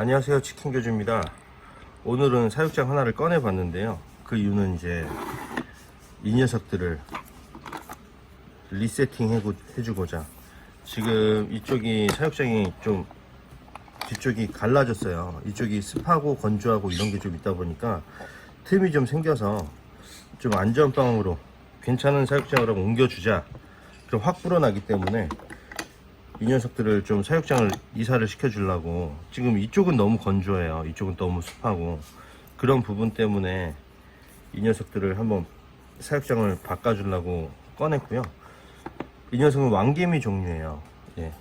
안녕하세요. 치킨교주입니다. 오늘은 사육장 하나를 꺼내 봤는데요. 그 이유는 이제 이 녀석들을 리세팅 해주고자. 지금 이쪽이 사육장이 좀 뒤쪽이 갈라졌어요. 이쪽이 습하고 건조하고 이런 게 좀 있다 보니까 틈이 좀 생겨서 좀 안전빵으로 괜찮은 사육장으로 옮겨주자. 좀 확 불어나기 때문에 이 녀석들을 좀 사육장을 이사를 시켜주려고. 지금 이쪽은 너무 건조해요. 이쪽은 너무 습하고. 그런 부분 때문에 이 녀석들을 한번 사육장을 바꿔주려고 꺼냈고요. 이 녀석은 왕개미 종류예요. 예.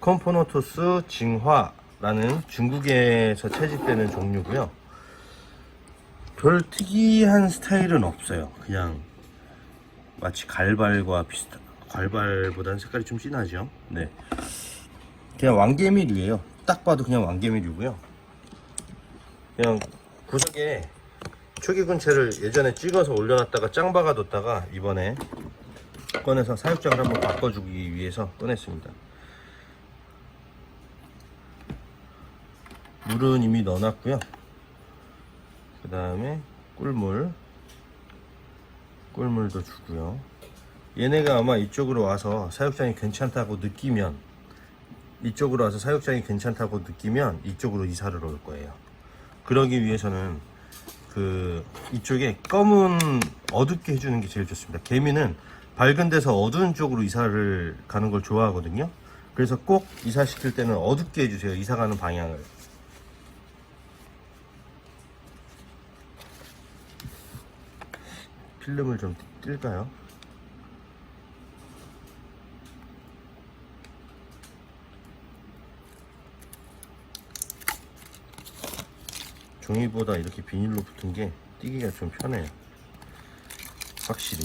컴포노토스 징화라는 중국에서 채집되는 종류고요. 별 특이한 스타일은 없어요. 그냥 마치 갈발과 비슷한 갈발보다는 색깔이 좀 진하죠? 네. 그냥 왕개미류예요. 딱 봐도 그냥 왕개미류고요. 그냥 구석에 초기군체를 예전에 찍어서 올려놨다가 짱 박아뒀다가 이번에 꺼내서 사육장을 한번 바꿔주기 위해서 꺼냈습니다. 물은 이미 넣어놨고요. 그 다음에 꿀물 꿀물도 주고요 얘네가 아마 이쪽으로 와서 사육장이 괜찮다고 느끼면 이쪽으로 와서 사육장이 괜찮다고 느끼면 이쪽으로 이사를 올 거예요. 그러기 위해서는 그 이쪽에 검은 어둡게 해주는 게 제일 좋습니다. 개미는 밝은 데서 어두운 쪽으로 이사를 가는 걸 좋아하거든요. 그래서 꼭 이사시킬 때는 어둡게 해주세요. 이사 가는 방향을. 필름을 좀 뜰까요? 종이보다 이렇게 비닐로 붙은 게 띄기가 좀 편해요. 확실히.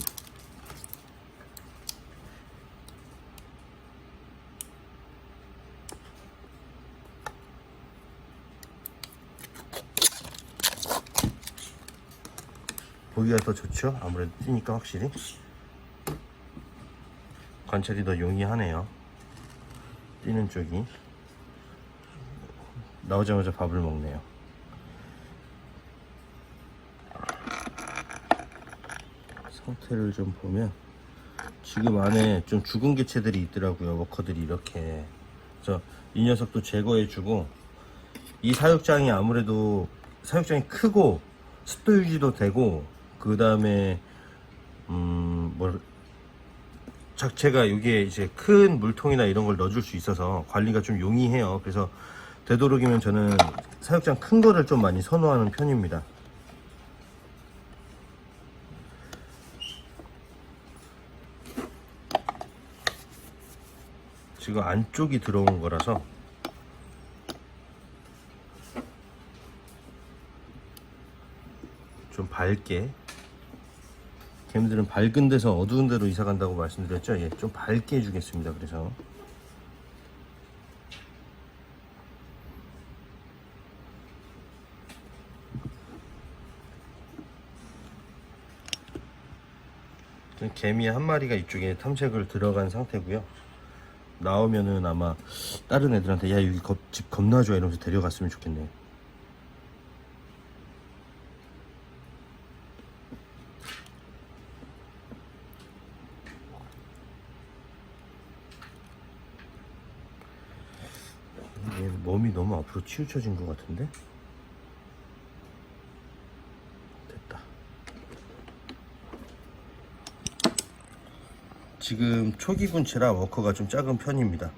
보기가 더 좋죠? 아무래도 띄니까 확실히. 관찰이 더 용이하네요. 뛰는 쪽이. 나오자마자 밥을 먹네요. 상태를 좀 보면 지금 안에 좀 죽은 개체들이 있더라고요. 워커들이 이렇게. 그래서 이 녀석도 제거해주고 이 사육장이 아무래도 사육장이 크고 습도 유지도 되고 그 다음에 음뭐 자체가 여기에 이제 큰 물통이나 이런 걸 넣어줄 수 있어서 관리가 좀 용이해요. 그래서 되도록이면 저는 사육장 큰 거를 좀 많이 선호하는 편입니다. 지금 안쪽이 들어온 거라서 좀 밝게 개미들은 밝은 데서 어두운 데로 이사 간다고 말씀드렸죠? 예, 좀 밝게 해주겠습니다. 그래서 개미 한 마리가 이쪽에 탐색을 들어간 상태고요. 나오면은 아마 다른 애들한테 야 여기 겁- 집 겁나 좋아 이러면서 데려갔으면 좋겠네. 얘 몸이 너무 앞으로 치우쳐진 것 같은데? 지금 초기군체라 워커가 좀 작은 편입니다.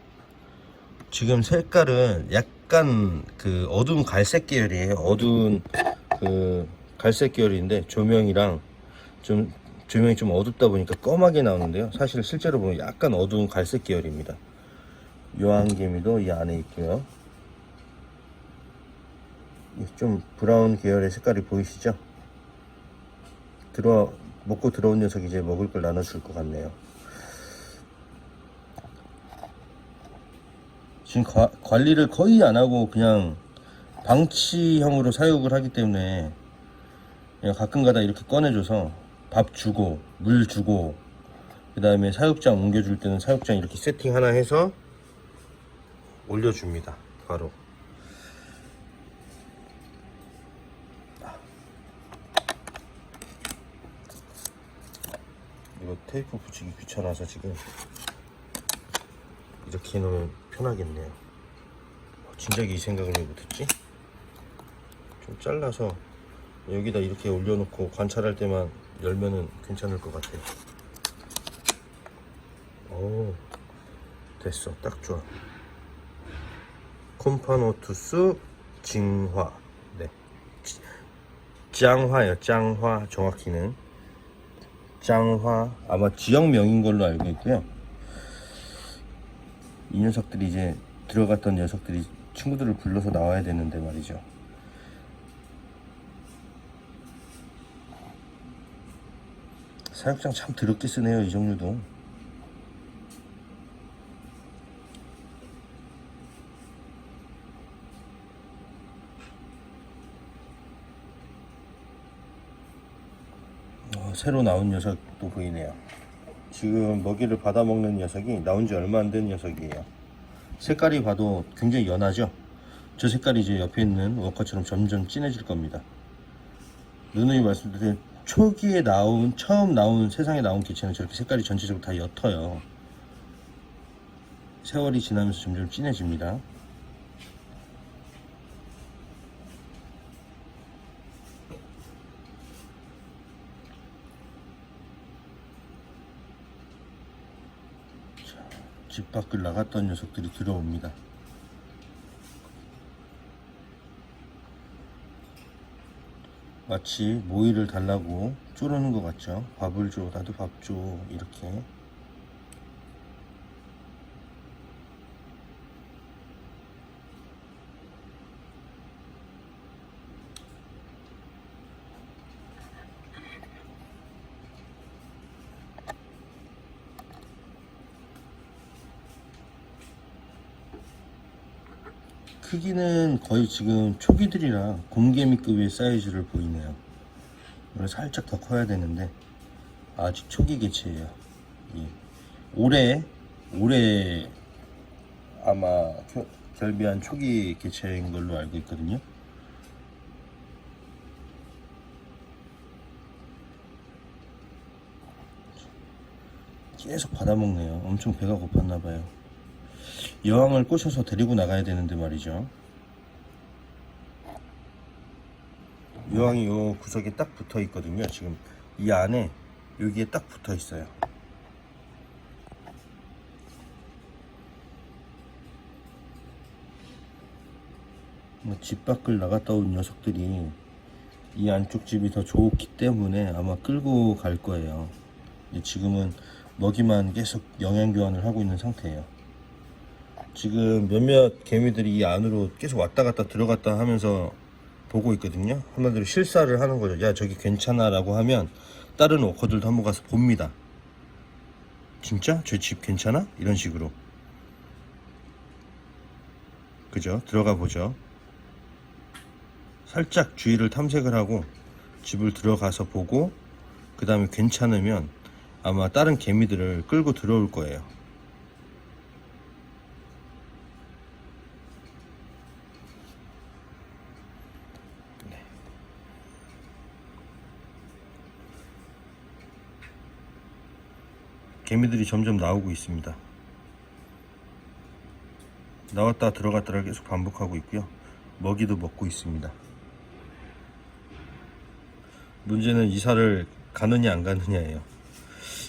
지금 색깔은 약간 그 어두운 갈색 계열이에요. 어두운 그 갈색 계열인데 조명이랑 좀 조명이 좀 어둡다 보니까 검하게 나오는데요. 사실 실제로 보면 약간 어두운 갈색 계열입니다. 요한개미도 이 안에 있고요. 이좀 브라운 계열의 색깔이 보이시죠? 들어 먹고 들어온 녀석이 이제 먹을 걸 나눠줄 것 같네요. 지금 과, 관리를 거의 안 하고 그냥 방치형으로 사육을 하기 때문에 가끔가다 이렇게 꺼내줘서 밥 주고 물 주고 그 다음에 사육장 옮겨줄 때는 사육장 이렇게 세팅 하나 해서 올려줍니다. 바로. 이거 테이프 붙이기 귀찮아서 지금 이렇게 해놓으면 편하겠네요. 어, 진작에 이 생각을 왜 못했지? 좀 잘라서 여기다 이렇게 올려놓고 관찰할 때만 열면은 괜찮을 것 같아요. 오, 됐어. 딱 좋아. 콤파노투스 징화. 네. 지- 짱화요, 짱화. 정확히는. 짱화. 아마 지역명인 걸로 알고 있고요. 이 녀석들이 이제 들어갔던 녀석들이 친구들을 불러서 나와야 되는데 말이죠. 사육장 참 더럽게 쓰네요, 이 종류도. 어, 새로 나온 녀석도 보이네요. 지금 먹이를 받아먹는 녀석이 나온 지 얼마 안 된 녀석이에요. 색깔이 봐도 굉장히 연하죠? 저 색깔이 이제 옆에 있는 워커처럼 점점 진해질 겁니다. 누누이 말씀드린 초기에 나온, 처음 나온, 세상에 나온 개체는 저렇게 색깔이 전체적으로 다 옅어요. 세월이 지나면서 점점 진해집니다. 집 밖을 나갔던 녀석들이 들어옵니다. 마치 모이를 달라고 쪼르는 것 같죠. 밥을 줘, 나도 밥 줘, 이렇게. 크기는 거의 지금 초기들이라 곰개미급의 사이즈를 보이네요. 원래 살짝 더 커야 되는데 아직 초기 개체예요. 예. 올해 올해 아마 겨- 결비한 초기 개체인 걸로 알고 있거든요. 계속 받아먹네요. 엄청 배가 고팠나 봐요. 여왕을 꼬셔서 데리고 나가야 되는데 말이죠. 여왕이 요 구석에 딱 붙어 있거든요. 지금 이 안에 여기에 딱 붙어 있어요. 뭐집 밖을 나갔다 온 녀석들이 이 안쪽 집이 더 좋기 때문에 아마 끌고 갈 거예요. 지금은 먹이만 계속 영양 교환을 하고 있는 상태예요. 지금 몇몇 개미들이 이 안으로 계속 왔다 갔다 들어갔다 하면서 보고 있거든요. 한마디로 실사를 하는 거죠. 야, 저기 괜찮아 라고 하면 다른 워커들도 한번 가서 봅니다. 진짜? 저 집 괜찮아? 이런 식으로. 그죠? 들어가 보죠. 살짝 주위를 탐색을 하고 집을 들어가서 보고 그 다음에 괜찮으면 아마 다른 개미들을 끌고 들어올 거예요. 개미들이 점점 나오고 있습니다. 나왔다 들어갔다를 계속 반복하고 있고요. 먹이도 먹고 있습니다. 문제는 이사를 가느냐 안 가느냐예요.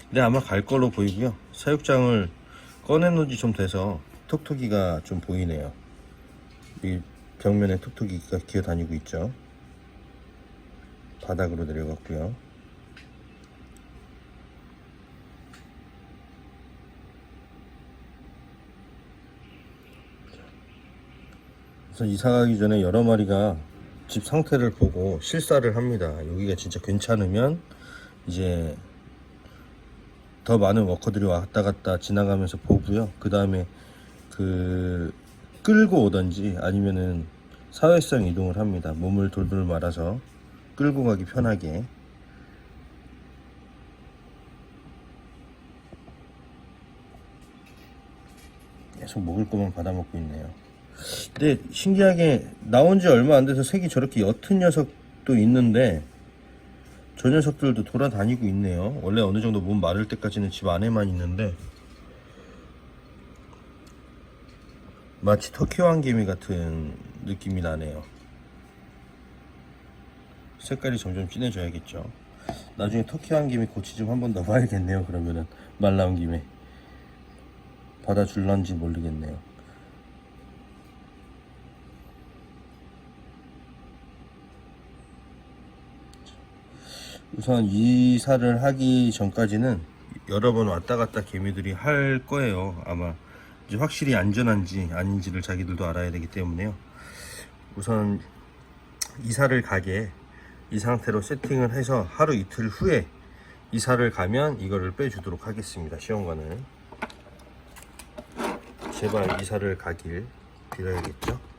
근데 아마 갈 걸로 보이고요. 사육장을 꺼내놓은 지 좀 돼서 톡톡이가 좀 보이네요. 이 벽면에 톡톡이가 기어 다니고 있죠. 바닥으로 내려갔고요. 그래서 이사 가기 전에 여러 마리가 집 상태를 보고 실사를 합니다. 여기가 진짜 괜찮으면 이제 더 많은 워커들이 왔다 갔다 지나가면서 보고요. 그 다음에 그 끌고 오던지 아니면은 사회성 이동을 합니다. 몸을 돌돌 말아서 끌고 가기 편하게. 계속 먹을 것만 받아먹고 있네요. 근데 신기하게 나온 지 얼마 안 돼서 색이 저렇게 옅은 녀석도 있는데 저 녀석들도 돌아다니고 있네요. 원래 어느 정도 몸 마를 때까지는 집 안에만 있는데 마치 터키 왕개미 같은 느낌이 나네요. 색깔이 점점 진해져야겠죠. 나중에 터키 왕개미 고치 좀 한 번 더 봐야겠네요. 그러면은 말 나온 김에 받아줄런지 모르겠네요. 우선 이사를 하기 전까지는 여러 번 왔다 갔다 개미들이 할 거예요. 아마 이제 확실히 안전한지 아닌지를 자기들도 알아야 되기 때문에요. 우선 이사를 가게 이 상태로 세팅을 해서 하루 이틀 후에 이사를 가면 이거를 빼주도록 하겠습니다. 시험관을 제발 이사를 가길 빌어야겠죠.